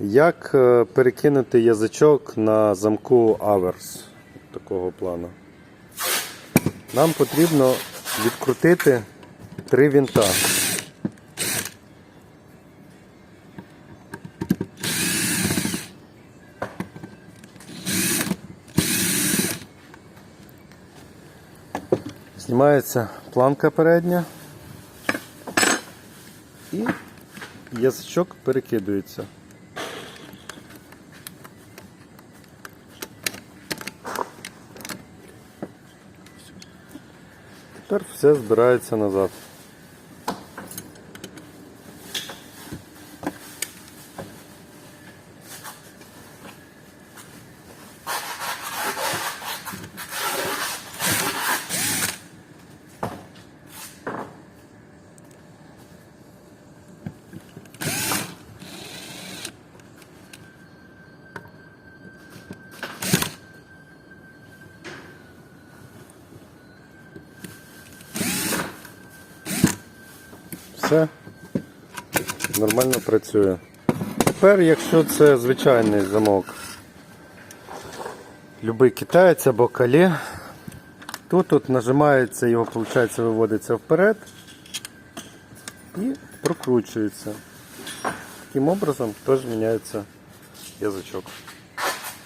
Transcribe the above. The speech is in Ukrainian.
Як е, перекинути язичок на замку Аверс такого плану? Нам потрібно відкрутити три вінта. Знімається планка передня і язичок перекидується. Тепер все збирається назад. Все нормально працює. Тепер, якщо це звичайний замок, любий китаєць або калє, то тут нажимається, його виходить, виводиться вперед і прокручується. Таким образом теж міняється язичок.